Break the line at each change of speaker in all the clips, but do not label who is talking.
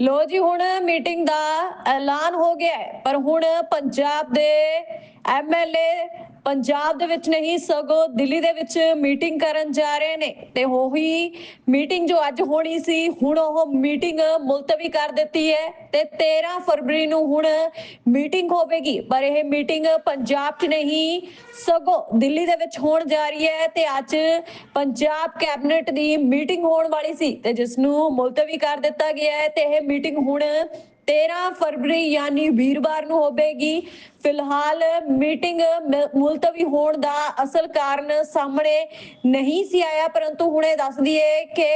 ਲੋ ਜੀ ਹੁਣ ਮੀਟਿੰਗ ਦਾ ਐਲਾਨ ਹੋ ਗਿਆ ਹੈ ਪਰ ਹੁਣ ਪੰਜਾਬ ਦੇ ਐਮਐਲਏ ਪੰਜਾਬ ਦੇ ਵਿੱਚ ਨਹੀਂ, ਸਗੋਂ ਦਿੱਲੀ ਦੇ ਵਿੱਚ ਮੀਟਿੰਗ ਕਰਨ ਜਾ ਰਹੇ ਨੇ। ਤੇ ਉਹੀ ਮੀਟਿੰਗ ਜੋ ਅੱਜ ਹੋਣੀ ਸੀ, ਹੁਣ ਉਹ ਮੀਟਿੰਗ ਮੁਲਤਵੀ ਕਰ ਦਿੱਤੀ ਹੈ। ਤੇ 13 ਫਰਵਰੀ ਨੂੰ ਹੁਣ ਮੀਟਿੰਗ ਹੋਵੇਗੀ। ਪਰ ਇਹ ਮੀਟਿੰਗ ਪੰਜਾਬ 'ਚ ਨਹੀਂ, ਸਗੋਂ ਦਿੱਲੀ ਦੇ ਵਿੱਚ ਹੋਣ ਜਾ ਰਹੀ ਹੈ ਤੇ ਅੱਜ ਪੰਜਾਬ ਕੈਬਨਿਟ ਦੀ ਮੀਟਿੰਗ ਹੋਣ ਵਾਲੀ ਸੀ। ਤੇ ਜਿਸ ਨੂੰ ਮੁਲਤਵੀ ਕਰ ਦਿੱਤਾ ਗਿਆ ਹੈ ਤੇ ਇਹ ਮੀਟਿੰਗ ਹੁਣ 13 ਫਰਵਰੀ ਯਾਨੀ ਵੀਰਵਾਰ ਨੂੰ ਹੋਵੇਗੀ। ਫਿਲਹਾਲ ਮੀਟਿੰਗ ਮੁਲਤਵੀ ਹੋਣ ਦਾ ਅਸਲ ਕਾਰਨ ਸਾਹਮਣੇ ਨਹੀਂ ਸੀ ਆਇਆ, ਪਰੰਤੂ ਹੁਣੇ ਦੱਸ ਦਈਏ ਕਿ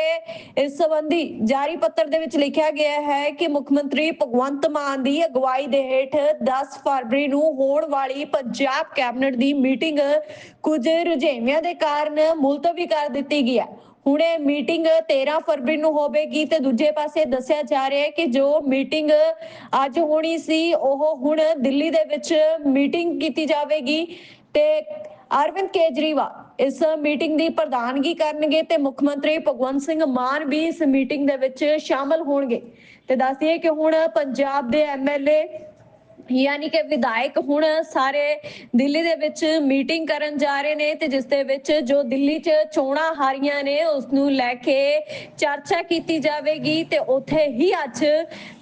ਇਸ ਸੰਬੰਧੀ ਜਾਰੀ ਪੱਤਰ ਦੇ ਵਿੱਚ ਲਿਖਿਆ ਗਿਆ ਹੈ ਕਿ ਮੁੱਖ ਮੰਤਰੀ ਭਗਵੰਤ ਮਾਨ ਦੀ ਅਗਵਾਈ ਦੇ ਹੇਠ 10 ਫਰਵਰੀ ਨੂੰ ਹੋਣ ਵਾਲੀ ਪੰਜਾਬ ਕੈਬਨਿਟ ਦੀ ਮੀਟਿੰਗ ਕੁਝ ਰੁਝੇਵਿਆਂ ਦੇ ਕਾਰਨ ਮੁਲਤਵੀ ਕਰ ਦਿੱਤੀ ਗਈ ਹੈ। ਹੁਣੇ ਮੀਟਿੰਗ 13 ਫਰਵਰੀ ਨੂੰ ਹੋਵੇਗੀ ਤੇ ਦੂਜੇ ਪਾਸੇ ਦੱਸਿਆ ਜਾ ਰਿਹਾ ਹੈ ਕਿ ਜੋ ਮੀਟਿੰਗ ਅੱਜ ਹੋਣੀ ਸੀ, ਉਹ ਹੁਣ ਦਿੱਲੀ ਦੇ ਵਿੱਚ ਮੀਟਿੰਗ ਕੀਤੀ ਜਾਵੇਗੀ ਤੇ ਅਰਵਿੰਦ ਕੇਜਰੀਵਾਲ ਇਸ ਮੀਟਿੰਗ ਦੀ ਪ੍ਰਧਾਨਗੀ ਕਰਨਗੇ ਤੇ ਮੁੱਖ ਮੰਤਰੀ ਭਗਵੰਤ ਸਿੰਘ ਮਾਨ ਵੀ ਇਸ ਮੀਟਿੰਗ ਦੇ ਵਿੱਚ ਸ਼ਾਮਲ ਹੋਣਗੇ। ਤੇ ਦੱਸਦੀਏ ਕਿ ਹੁਣ ਪੰਜਾਬ ਦੇ ਐਮਐਲਏ ਯਾਨੀ ਕਿ ਵਿਧਾਇਕ ਹੁਣ ਸਾਰੇ ਦਿੱਲੀ ਦੇ ਵਿੱਚ ਮੀਟਿੰਗ ਕਰਨ ਜਾ ਰਹੇ ਨੇ ਤੇ ਜਿਸ ਦੇ ਵਿੱਚ ਜੋ ਦਿੱਲੀ 'ਚ ਚੋਣਾਂ ਹਾਰੀਆਂ ਨੇ ਉਸ ਨੂੰ ਲੈ ਕੇ ਚਰਚਾ ਕੀਤੀ ਜਾਵੇਗੀ ਤੇ ਉੱਥੇ ਹੀ ਅੱਜ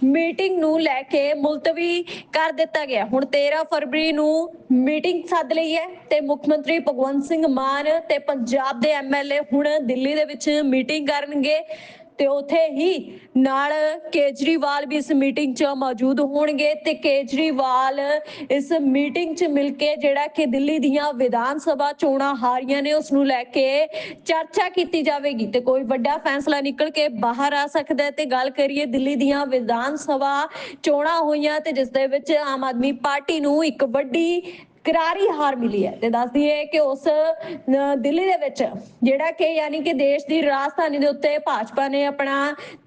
ਮੀਟਿੰਗ ਨੂੰ ਲੈ ਕੇ ਮੁਲਤਵੀ ਕਰ ਦਿੱਤਾ ਗਿਆ। ਹੁਣ 13 ਫਰਵਰੀ ਨੂੰ ਮੀਟਿੰਗ ਸੱਦ ਲਈ ਹੈ ਤੇ ਮੁੱਖ ਮੰਤਰੀ ਭਗਵੰਤ ਸਿੰਘ ਮਾਨ ਤੇ ਪੰਜਾਬ ਦੇ ਐਮਐਲਏ ਹੁਣ ਦਿੱਲੀ ਦੇ ਵਿੱਚ ਮੀਟਿੰਗ ਕਰਨਗੇ। ਤੇ ਉਥੇ ਹੀ ਨਾਲ ਕੇਜਰੀਵਾਲ ਵੀ ਇਸ ਮੀਟਿੰਗ 'ਚ ਮੌਜੂਦ ਹੋਣਗੇ ਤੇ ਕੇਜਰੀਵਾਲ ਇਸ ਮੀਟਿੰਗ 'ਚ ਮਿਲ ਕੇ ਜਿਹੜਾ ਕਿ ਦਿੱਲੀ ਦੀਆਂ ਵਿਧਾਨ ਸਭਾ ਚੋਣਾਂ ਹਾਰੀਆਂ ਨੇ ਉਸ ਨੂੰ ਲੈ ਕੇ ਚਰਚਾ ਕੀਤੀ ਜਾਵੇਗੀ ਤੇ ਕੋਈ ਵੱਡਾ ਫੈਸਲਾ ਨਿਕਲ ਕੇ ਬਾਹਰ ਆ ਸਕਦਾ ਹੈ। ਤੇ ਗੱਲ ਕਰੀਏ ਦਿੱਲੀ ਦੀਆਂ ਵਿਧਾਨ ਸਭਾ ਚੋਣਾਂ ਹੋਈਆਂ ਤੇ ਜਿਸ ਦੇ ਵਿੱਚ ਆਮ ਆਦਮੀ ਪਾਰਟੀ ਨੂੰ ਇੱਕ ਵੱਡੀ ਕਰਾਰੀ ਹਾਰ ਮਿਲੀ ਹੈ ਤੇ ਦੱਸਦੀ ਹੈ ਕਿ ਉਸ ਦਿੱਲੀ ਦੇ ਵਿੱਚ ਜਿਹੜਾ ਕਿ ਯਾਨੀ ਕਿ ਦੇਸ਼ ਦੀ ਰਾਜਧਾਨੀ ਦੇ ਉੱਤੇ ਭਾਜਪਾ ਨੇ ਆਪਣਾ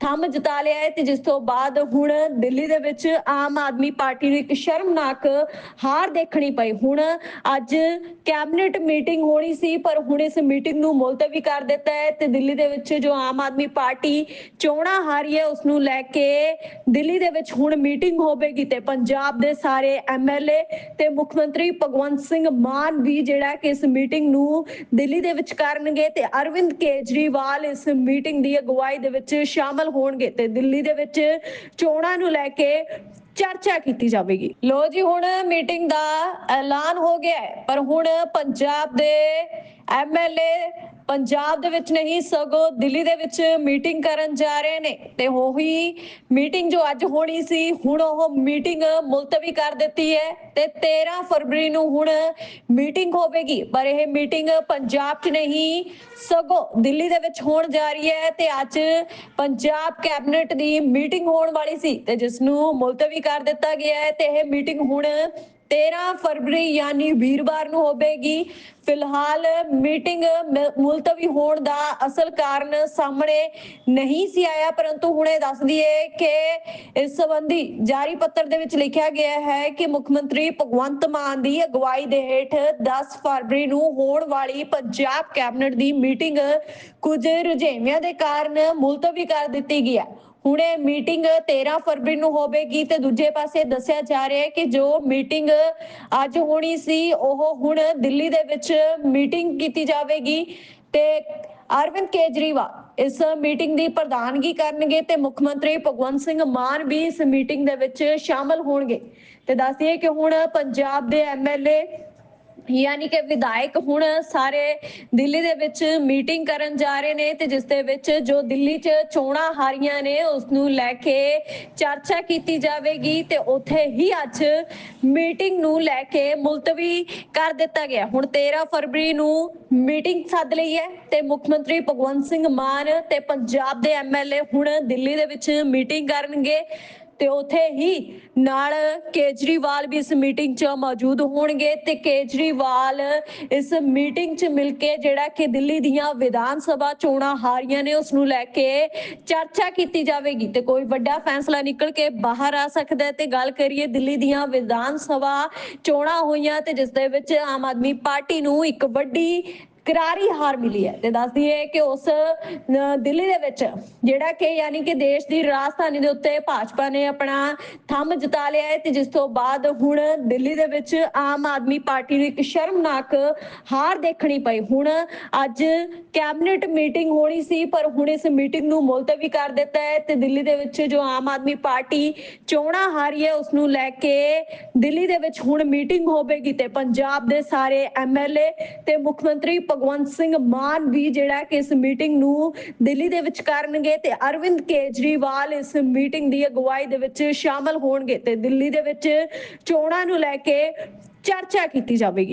ਥੰਮ ਜਤਾ ਲਿਆ ਹੈ ਤੇ ਜਿਸ ਤੋਂ ਬਾਅਦ ਹੁਣ ਦਿੱਲੀ ਦੇ ਵਿੱਚ ਆਮ ਆਦਮੀ ਪਾਰਟੀ ਨੂੰ ਇੱਕ ਸ਼ਰਮਨਾਕ ਹਾਰ ਦੇਖਣੀ ਪਈ। ਹੁਣ ਅੱਜ ਕੈਬਨਿਟ ਮੀਟਿੰਗ ਹੋਣੀ ਸੀ, ਪਰ ਹੁਣ ਇਸ ਮੀਟਿੰਗ ਨੂੰ ਮੁਲਤਵੀ ਕਰ ਦਿੱਤਾ ਹੈ ਤੇ ਦਿੱਲੀ ਦੇ ਵਿੱਚ ਜੋ ਆਮ ਆਦਮੀ ਪਾਰਟੀ ਚੋਣਾਂ ਹਾਰੀ ਹੈ ਉਸ ਨੂੰ ਲੈ ਕੇ ਦਿੱਲੀ ਦੇ ਵਿੱਚ ਹੁਣ ਮੀਟਿੰਗ ਹੋਵੇਗੀ ਤੇ ਪੰਜਾਬ ਦੇ ਸਾਰੇ ਐਮਐਲਏ ਤੇ ਮੁੱਖ ਮੰਤਰੀ ਭਗਵੰਤ ਸਿੰਘ ਮਾਨ ਵੀ ਜਿਹੜਾ ਕਿ ਇਸ ਮੀਟਿੰਗ ਨੂੰ ਦਿੱਲੀ ਦੇ ਵਿੱਚ ਕਰਨਗੇ ਤੇ ਅਰਵਿੰਦ ਕੇਜਰੀਵਾਲ ਇਸ ਮੀਟਿੰਗ ਦੀ ਅਗਵਾਈ ਦੇ ਵਿੱਚ ਸ਼ਾਮਲ ਹੋਣਗੇ ਤੇ ਦਿੱਲੀ ਦੇ ਵਿੱਚ ਚੋਣਾਂ ਨੂੰ ਲੈ ਕੇ ਚਰਚਾ ਕੀਤੀ ਜਾਵੇਗੀ। ਲੋ ਜੀ, ਹੁਣ ਮੀਟਿੰਗ ਦਾ ਐਲਾਨ ਹੋ ਗਿਆ ਹੈ, ਪਰ ਹੁਣ ਪੰਜਾਬ ਦੇ ਐਮਐਲਏ ਪੰਜਾਬ ਦੇ ਵਿੱਚ ਨਹੀਂ, ਸਗੋਂ ਦਿੱਲੀ ਦੇ ਵਿੱਚ ਮੀਟਿੰਗ ਕਰਨ ਜਾ ਰਹੇ ਨੇ। ਤੇ ਉਹੀ ਮੀਟਿੰਗ ਜੋ ਅੱਜ ਹੋਣੀ ਸੀ, ਹੁਣ ਉਹ ਮੀਟਿੰਗ ਮੁਲਤਵੀ ਕਰ ਦਿੱਤੀ ਹੈ। ਤੇ 13 ਫਰਵਰੀ ਨੂੰ ਹੁਣ ਮੀਟਿੰਗ ਹੋਵੇਗੀ। ਪਰ ਇਹ ਮੀਟਿੰਗ ਪੰਜਾਬ 'ਚ ਨਹੀਂ, ਸਗੋਂ ਦਿੱਲੀ ਦੇ ਵਿੱਚ ਹੋਣ ਜਾ ਰਹੀ ਹੈ ਤੇ ਅੱਜ ਪੰਜਾਬ ਕੈਬਨਿਟ ਦੀ ਮੀਟਿੰਗ ਹੋਣ ਵਾਲੀ ਸੀ। ਤੇ ਜਿਸ ਨੂੰ ਮੁਲਤਵੀ ਕਰ ਦਿੱਤਾ ਗਿਆ ਹੈ ਤੇ ਇਹ ਮੀਟਿੰਗ ਹੁਣ 13 ਫਰਵਰੀ ਯਾਨੀ ਵੀਰਵਾਰ ਨੂੰ ਹੋਵੇਗੀ। ਫਿਲਹਾਲ ਮੀਟਿੰਗ ਮੁਲਤਵੀ ਹੋਣ ਦਾ ਅਸਲ ਕਾਰਨ ਸਾਹਮਣੇ ਨਹੀਂ ਸੀ ਆਇਆ, ਪਰੰਤੂ ਹੁਣੇ ਦੱਸ ਦਈਏ ਕਿ ਇਸ ਸੰਬੰਧੀ ਜਾਰੀ ਪੱਤਰ ਦੇ ਵਿੱਚ ਲਿਖਿਆ ਗਿਆ ਹੈ ਕਿ ਮੁੱਖ ਮੰਤਰੀ ਭਗਵੰਤ ਮਾਨ ਦੀ ਅਗਵਾਈ ਦੇ ਹੇਠ 10 ਫਰਵਰੀ ਨੂੰ ਹੋਣ ਵਾਲੀ ਪੰਜਾਬ ਕੈਬਨਿਟ ਦੀ ਮੀਟਿੰਗ ਕੁਝ ਰੁਝੇਵਿਆਂ ਦੇ ਕਾਰਨ ਮੁਲਤਵੀ ਕਰ ਦਿੱਤੀ ਗਈ ਹੈ। ਹੁਣੇ ਮੀਟਿੰਗ 13 ਫਰਵਰੀ ਨੂੰ ਹੋਵੇਗੀ ਤੇ ਦੂਜੇ ਪਾਸੇ ਦੱਸਿਆ ਜਾ ਰਿਹਾ ਹੈ ਕਿ ਜੋ ਮੀਟਿੰਗ ਅੱਜ ਹੋਣੀ ਸੀ, ਉਹ ਹੁਣ ਦਿੱਲੀ ਦੇ ਵਿੱਚ ਮੀਟਿੰਗ ਕੀਤੀ ਜਾਵੇਗੀ ਤੇ ਅਰਵਿੰਦ ਕੇਜਰੀਵਾਲ ਇਸ ਮੀਟਿੰਗ ਦੀ ਪ੍ਰਧਾਨਗੀ ਕਰਨਗੇ ਤੇ ਮੁੱਖ ਮੰਤਰੀ ਭਗਵੰਤ ਸਿੰਘ ਮਾਨ ਵੀ ਇਸ ਮੀਟਿੰਗ ਦੇ ਵਿੱਚ ਸ਼ਾਮਲ ਹੋਣਗੇ। ਤੇ ਦੱਸਦੀਏ ਕਿ ਹੁਣ ਪੰਜਾਬ ਦੇ ਐਮਐਲਏ ਯਾਨੀ ਕਿ ਵਿਧਾਇਕ ਹੁਣ ਸਾਰੇ ਦਿੱਲੀ ਦੇ ਵਿੱਚ ਮੀਟਿੰਗ ਕਰਨ ਜਾ ਰਹੇ ਨੇ ਤੇ ਜਿਸ ਦੇ ਵਿੱਚ ਜੋ ਦਿੱਲੀ 'ਚ ਚੋਣਾਂ ਹਾਰੀਆਂ ਨੇ ਉਸ ਨੂੰ ਲੈ ਕੇ ਚਰਚਾ ਕੀਤੀ ਜਾਵੇਗੀ ਤੇ ਉੱਥੇ ਹੀ ਅੱਜ ਮੀਟਿੰਗ ਨੂੰ ਲੈ ਕੇ ਮੁਲਤਵੀ ਕਰ ਦਿੱਤਾ ਗਿਆ। ਹੁਣ 13 ਫਰਵਰੀ ਨੂੰ ਮੀਟਿੰਗ ਸੱਦ ਲਈ ਹੈ ਤੇ ਮੁੱਖ ਮੰਤਰੀ ਭਗਵੰਤ ਸਿੰਘ ਮਾਨ ਤੇ ਪੰਜਾਬ ਦੇ ਐਮਐਲਏ ਹੁਣ ਦਿੱਲੀ ਦੇ ਵਿੱਚ ਮੀਟਿੰਗ ਕਰਨਗੇ। ਤੇ ਉਥੇ ਹੀ ਨਾਲ ਕੇਜਰੀਵਾਲ ਵੀ ਇਸ ਮੀਟਿੰਗ 'ਚ ਮੌਜੂਦ ਹੋਣਗੇ ਤੇ ਕੇਜਰੀਵਾਲ ਇਸ ਮੀਟਿੰਗ 'ਚ ਮਿਲ ਕੇ ਜਿਹੜਾ ਕਿ ਦਿੱਲੀ ਦੀਆਂ ਵਿਧਾਨ ਸਭਾ ਚੋਣਾਂ ਹਾਰੀਆਂ ਨੇ ਉਸ ਨੂੰ ਲੈ ਕੇ ਚਰਚਾ ਕੀਤੀ ਜਾਵੇਗੀ ਤੇ ਕੋਈ ਵੱਡਾ ਫੈਸਲਾ ਨਿਕਲ ਕੇ ਬਾਹਰ ਆ ਸਕਦਾ ਹੈ ਤੇ ਗੱਲ ਕਰੀਏ ਦਿੱਲੀ ਦੀਆਂ ਵਿਧਾਨ ਸਭਾ ਚੋਣਾਂ ਹੋਈਆਂ ਤੇ ਜਿਸ ਦੇ ਵਿੱਚ ਆਮ ਆਦਮੀ ਪਾਰਟੀ ਨੂੰ ਇੱਕ ਵੱਡੀ ਕਰਾਰੀ ਹਾਰ ਮਿਲੀ ਹੈ ਤੇ ਦੱਸਦੀ ਹੈ ਕਿ ਉਸ ਦਿੱਲੀ ਦੇ ਵਿੱਚ ਜਿਹੜਾ ਕਿ ਯਾਨੀ ਕਿ ਦੇਸ਼ ਦੀ ਰਾਜਧਾਨੀ ਦੇ ਉੱਤੇ ਭਾਜਪਾ ਨੇ ਆਪਣਾ ਥੰਮ ਜਤਾ ਲਿਆ ਹੈ ਤੇ ਜਿਸ ਤੋਂ ਬਾਅਦ ਹੁਣ ਦਿੱਲੀ ਦੇ ਵਿੱਚ ਆਮ ਆਦਮੀ ਪਾਰਟੀ ਨੂੰ ਇੱਕ ਸ਼ਰਮਨਾਕ ਹਾਰ ਦੇਖਣੀ ਪਈ। ਹੁਣ ਅੱਜ ਕੈਬਨਿਟ ਮੀਟਿੰਗ ਹੋਣੀ ਸੀ, ਪਰ ਹੁਣ ਇਸ ਮੀਟਿੰਗ ਨੂੰ ਮੁਲਤਵੀ ਕਰ ਦਿੱਤਾ ਹੈ ਤੇ ਦਿੱਲੀ ਦੇ ਵਿੱਚ ਜੋ ਆਮ ਆਦਮੀ ਪਾਰਟੀ ਚੋਣਾਂ ਹਾਰੀ ਹੈ, ਉਸ ਨੂੰ ਲੈ ਕੇ ਦਿੱਲੀ ਦੇ ਵਿੱਚ ਹੁਣ ਮੀਟਿੰਗ ਹੋਵੇਗੀ ਤੇ ਪੰਜਾਬ ਦੇ ਸਾਰੇ ਐਮਐਲਏ ਤੇ ਮੁੱਖ ਮੰਤਰੀ ਭਗਵੰਤ ਸਿੰਘ ਮਾਨ ਵੀ ਜਿਹੜਾ ਕਿ ਇਸ ਮੀਟਿੰਗ ਨੂੰ ਦਿੱਲੀ ਦੇ ਵਿੱਚ ਕਰਨਗੇ ਤੇ ਅਰਵਿੰਦ ਕੇਜਰੀਵਾਲ ਇਸ ਮੀਟਿੰਗ ਦੀ ਅਗਵਾਈ ਦੇ ਵਿੱਚ ਸ਼ਾਮਲ ਹੋਣਗੇ ਤੇ ਦਿੱਲੀ ਦੇ ਵਿੱਚ ਚੋਣਾਂ ਨੂੰ ਲੈ ਕੇ ਚਰਚਾ ਕੀਤੀ ਜਾਵੇਗੀ।